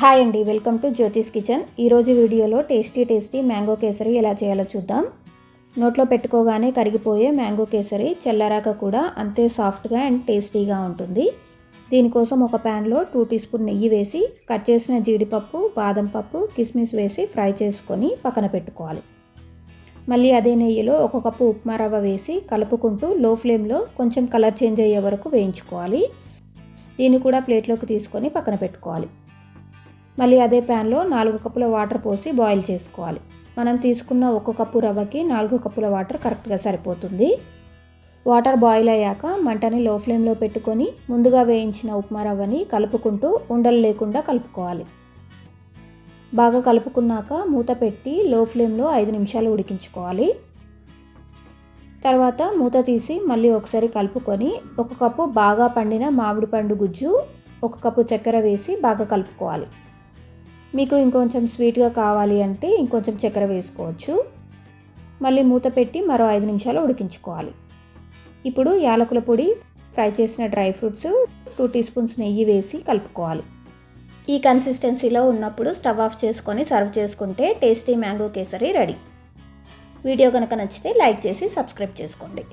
Hi అండి welcome to Jyothish kitchen. ఈరోజు వీడియోలో టేస్టీ టేస్టీ మ్యాంగో కేసరి ఎలా చేయాలో చూద్దాం. నోట్లో పెట్టుకోగానే కరిగిపోయే మ్యాంగో కేసరి చల్లరాక కూడా అంతే సాఫ్ట్గా అండ్ టేస్టీగా ఉంటుంది. దీనికోసం ఒక ప్యాన్లో టూ టీ స్పూన్ నెయ్యి వేసి కట్ చేసిన జీడిపప్పు బాదం పప్పు కిస్మిస్ వేసి ఫ్రై చేసుకొని పక్కన పెట్టుకోవాలి. మళ్ళీ అదే నెయ్యిలో ఒక కప్పు ఉప్మా రవ్వ వేసి కలుపుకుంటూ లో ఫ్లేమ్లో కొంచెం కలర్ చేంజ్ అయ్యే వరకు వేయించుకోవాలి. దీన్ని కూడా ప్లేట్లోకి తీసుకొని పక్కన పెట్టుకోవాలి. మళ్ళీ అదే ప్యాన్లో నాలుగు కప్పుల వాటర్ పోసి బాయిల్ చేసుకోవాలి. మనం తీసుకున్న ఒక కప్పు రవ్వకి నాలుగు కప్పుల వాటర్ కరెక్ట్గా సరిపోతుంది. వాటర్ బాయిల్ అయ్యాక మంటని లో ఫ్లేమ్లో పెట్టుకొని ముందుగా వేయించిన ఉప్మా రవ్వని కలుపుకుంటూ ఉండలు లేకుండా కలుపుకోవాలి. బాగా కలుపుకున్నాక మూత పెట్టి లో ఫ్లేమ్లో ఐదు నిమిషాలు ఉడికించుకోవాలి. తర్వాత మూత తీసి మళ్ళీ ఒకసారి కలుపుకొని ఒక కప్పు బాగా పండిన మామిడి పండు గుజ్జు ఒక కప్పు చక్కెర వేసి బాగా కలుపుకోవాలి. మీకు ఇంకొంచెం స్వీట్గా కావాలి అంటే ఇంకొంచెం చక్కెర వేసుకోవచ్చు. మళ్ళీ మూత పెట్టి మరో ఐదు నిమిషాలు ఉడికించుకోవాలి. ఇప్పుడు యాలకుల పొడి ఫ్రై చేసిన dry fruits two teaspoons నెయ్యి వేసి కలుపుకోవాలి. ఈ కన్సిస్టెన్సీలో ఉన్నప్పుడు స్టవ్ ఆఫ్ చేసుకొని సర్వ్ చేసుకుంటే tasty mango kesari ready. Video కనుక నచ్చితే లైక్ చేసి సబ్స్క్రైబ్ చేసుకోండి.